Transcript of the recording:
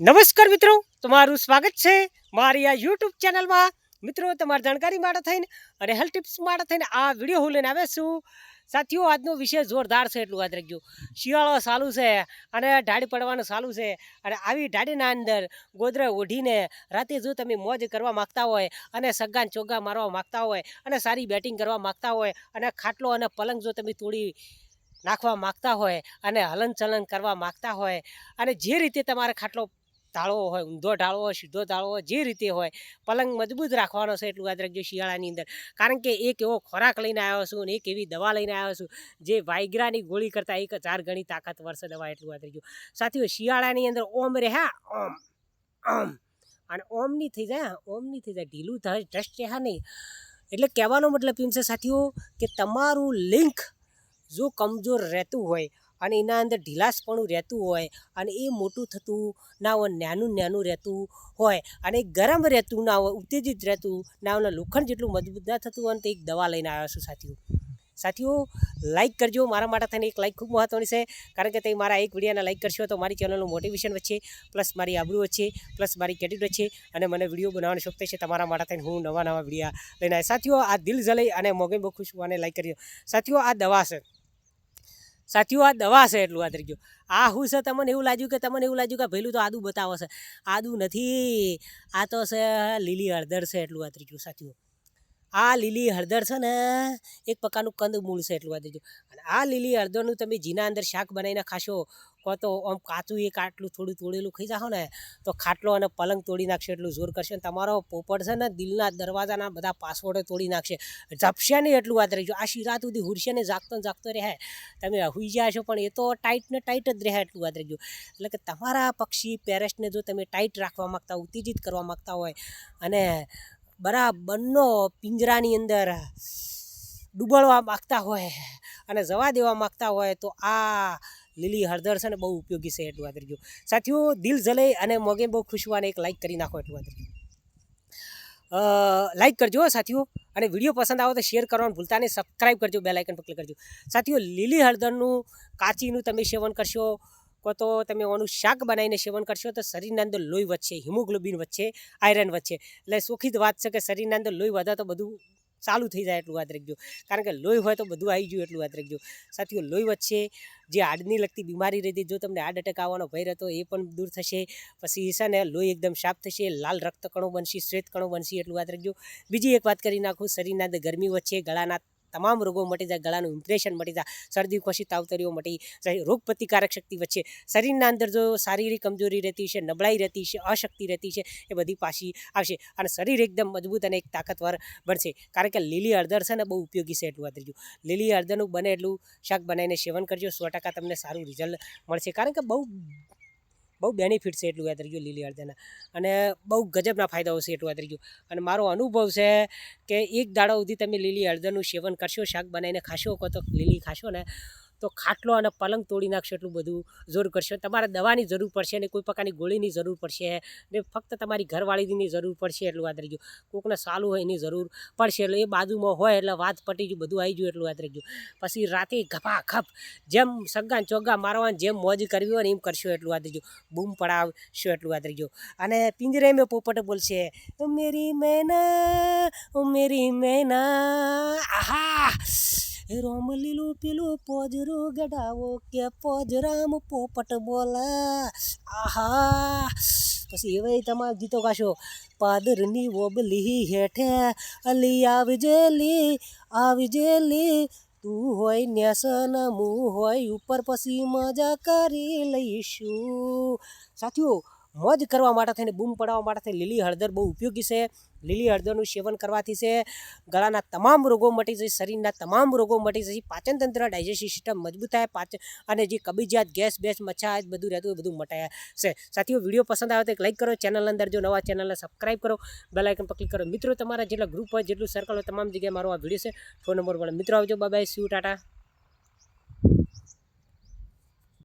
નમસ્કાર મિત્રો, તમારું સ્વાગત છે મારી આ યુટ્યુબ ચેનલમાં. મિત્રો, તમારી જાણકારી માટે થઈને અને હેલ્થ ટિપ્સ માટે થઈને આ વીડિયો હું લઈને આવ્યો છું. સાથીઓ, આજનો વિષય જોરદાર છે, એટલું યાદ રાખજો. શિયાળો ચાલુ છે અને ઢાળી પડવાનું ચાલુ છે અને આવી ઢાળીના અંદર ગોદરે ઓઢીને રાતે જો તમે મોજ કરવા માગતા હોય અને સગ્ગાન ચોગ્ગા મારવા માગતા હોય અને સારી બેટિંગ કરવા માગતા હોય અને ખાટલો અને પલંગ જો તમે તોડી નાખવા માગતા હોય અને હલન ચલન કરવા માગતા હોય અને જે રીતે તમારે ખાટલો ઢાળવો હોય, ઊંધો ઢાળવો હોય, સીધો ઢાળવો હોય, જે રીતે હોય, પલંગ મજબૂત રાખવાનો છે એટલું યાદ રાખજો શિયાળાની અંદર. કારણ કે એક એવો ખોરાક લઈને આવ્યો છું અને એક એવી દવા લઈને આવ્યો છું, જે વાયગ્રાની ગોળી કરતાં એક ચાર ગણી તાકાતવર છે દવા એટલું યાદ રાખજો. સાથીઓ, શિયાળાની અંદર ઓમ રે હા ઓમ ઓમ. અને ઓમની થઈ જાય ઓમની થઈ જાય. ઢીલું થાય ટ્રસ્ટ હા નહીં. એટલે કહેવાનો મતલબ એમ છે, સાથીઓ, કે તમારું લિંક જો કમજોર રહેતું હોય અને એના અંદર ઢીલાસપણું રહેતું હોય અને એ મોટું થતું ના હોય, નાનું નાનું રહેતું હોય અને ગરમ રહેતું ના હોય, ઉત્તેજિત રહેતું ના હોય લોખંડ જેટલું મજબૂત ના થતું હોય તો એક દવા લઈને આવ્યો છું સાથીઓ. સાથીઓ લાઇક કરજો. મારા માટે થઈને એક લાઇક ખૂબ મહત્ત્વની છે. કારણ કે તે મારા એક વિડીયોને લાઇક કરશો તો મારી ચેનલનું મોટિવેશન વધશે પ્લસ મારી આબરૂ વધશે પ્લસ મારી ક્રેડિટ વધશે અને મને વીડિયો બનાવવાનો શોખ થશે. તમારા માટે થઈને હું નવા નવા વિડીયા લઈને સાથીઓ, આ દિલ જલઈ અને મોગે બહુ ખુશ હોવાને લાઇક કરજો સાથીઓ, આ દવા છે. સાથીઓ આ દવા છે એટલું યાદ ગયું આ શું છે તમને એવું લાગ્યું કે તમને એવું લાગ્યું કે ભેલું તો આદુ બતાવો છે. આદુ નથી. આ તો છે લીલી હળદર છે એટલું યાદ ગયું સાથીઓ આ લીલી હળદર છે ને, એક પ્રકારનું કંદ મૂળ છે એટલું આ દેજો અને આ લીલી હળદરનું તમે જીના અંદર શાક બનાવીને ખાશો, કો તો આમ કાચું એક આટલું થોડું તોડેલું ખાઈ જાઓ ને, તો ખાટલો અને પલંગ તોડી નાખશે એટલું જોર કરશે અને તમારો પોપટ છે ને દિલના દરવાજાના બધા પાસવર્ડો તોડી નાખશે. ઝપશે નહીં એટલું વાત રહેજો આ શિરાત સુધી હુરશે ને જાગતો જાગતો રહે. તમે હુઈ ગયા છો પણ એ તો ટાઈટ ને ટાઈટ જ રહે એટલું વાત રહેજો એટલે કે તમારા પક્ષી પેરેસ્ટને જો તમે ટાઈટ રાખવા માગતા ઉત્તેજિત કરવા માગતા હોય અને બરાબરનો પિંજરાની અંદર ડૂબળવા માગતા હોય અને જવા દેવા માગતા હોય તો આ લીલી હળદર છે ને બહુ ઉપયોગી છે એટલું આદરજો સાથીઓ, દિલ જલે અને મોગે બહુ ખુશ હોવાને એક લાઈક કરી નાખો એટલું આદરજો લાઈક કરજો સાથીઓ અને વીડિયો પસંદ આવે તો શેર કરવાનું ભૂલતા નહીં. સબસ્ક્રાઈબ કરજો બે લાઇકન પર ક્લિક કરજો. સાથીઓ, લીલી હળદરનું કાચીનું તમે સેવન કરશો કો તો તમે ઓનું શાક બનાવીને સેવન કરશો તો શરીરની અંદર લોહી વધશે, હિમોગ્લોબિન વધશે, આયરન વધશે. એટલે સુખિત વાત છે કે શરીરના અંદર લોહી વધે તો બધું ચાલુ થઈ જાય એટલું યાદ રાખજો. કારણ કે લોહી હોય તો બધું આવી ગયું એટલું યાદ રાખજો. સાથીઓ, લોહી વધશે, જે હાડની લગતી બીમારી રહેતી, જો તમને હાર્ટ એટેક આવવાનો ભય રહેતો એ પણ દૂર થશે. પછી છે ને લોહી એકદમ સાફ થશે, લાલ રક્તકણો બનશે, શ્વેત કણો બનશે એટલું યાદ રાખજો. બીજી એક વાત કરી નાખું, શરીરના ગરમી વચ્ચે ગળાના તમામ રોગો મટી જાય, ગળાનું ઇમ્પ્રેશન મટી જાય, શરદી, ખોશી, તાવતરીઓ મટી જાય, રોગ પ્રતિકારક શક્તિ વચ્ચે શરીરના અંદર જો શારીરિક કમજોરી રહેતી છે, નબળાઈ રહેતી છે, અશક્તિ રહેતી છે, એ બધી પાછી આવશે અને શરીર એકદમ મજબૂત અને એક તાકાતવર બનશે. કારણ કે લીલી હળદર છે ને બહુ ઉપયોગી છે એટલું વાતરીજું લીલી હળદરનું બને એટલું શાક બનાવીને સેવન કરજો, સો ટકા તમને સારું રિઝલ્ટ મળશે. કારણ કે બહુ બહુ બેનિફિટ છે એટલું યાદ રાખજો લીલી હળદરના અને બહુ ગજબના ફાયદાઓ છે એટલું યાદ રાખજો. અને મારો અનુભવ છે કે એક દાડો સુધી તમે લીલી હળદરનું સેવન કરશો, શાક બનાવીને ખાશો, કો તો લીલી ખાશો ને તો ખાટલો અને પલંગ તોડી નાખશો એટલું બધું જોર કરશો. તમારે દવાની જરૂર પડશે ને કોઈ પ્રકારની ગોળીની જરૂર પડશે ને ફક્ત તમારી ઘરવાળીની જરૂર પડશે એટલું યાદ રહેજો કોકને સાલું હોય એની જરૂર પડશે એટલે એ બાજુમાં હોય એટલે વાત પટી ગયું, બધું આવી ગયું એટલું યાદ રહેજો પછી રાતે ઘપા ખપ જેમ સગ્ગા ને ચોગ્ગા મારવાની જેમ મોજ કરવી હોય ને એમ કરશો એટલું યાદ રહેજો બૂમ પડાવશો એટલું યાદ રહેજો અને પિંજરે મેં પોપટ બોલશે મેરી મેના મેરી મેના. આહા! રોમ લીલું પીલું પોજરું ગડાવો કે પોજરામ પોપટ બોલા. આહા. પછી એવા તમારા ગીતો ગાશો. પાદરની ઓબલી હેઠે અલી આવજે લી આવજે લી તું હોય નેસન હું હોય ઉપર, પછી મજા કરી લઈશું. સાથીઓ મોજ કરવા માટે થઈને, બૂમ પડાવવા માટે થઈને લીલી હળદર બહુ ઉપયોગી છે. લીલી હળદરનું સેવન કરવાથી છે, ગળાના તમામ રોગો મટી જશે, શરીરના તમામ રોગો મટી જશે. પાચનતંત્ર ડાયજેસ્ટિવ સિસ્ટમ મજબૂત થાય પાચન અને જે કબજિયાત, ગેસ, બેસ, મચ્છા બધું રહેતું એ બધું મટાયા છે. સાથીઓ, વીડિયો પસંદ આવે તો એક લાઇક કરો ચેનલ અંદર જો નવા ચેનલને સબસ્ક્રાઈબ કરો, બેલ આઇકન પર ક્લિક કરો. મિત્રો, તમારા જેટલા ગ્રુપ હોય, જેટલું સર્કલ હોય, તમામ જગ્યાએ મારો આ વીડિયો છે. ફોન નંબર વાળા મિત્રો, આવજો. Bye see Tata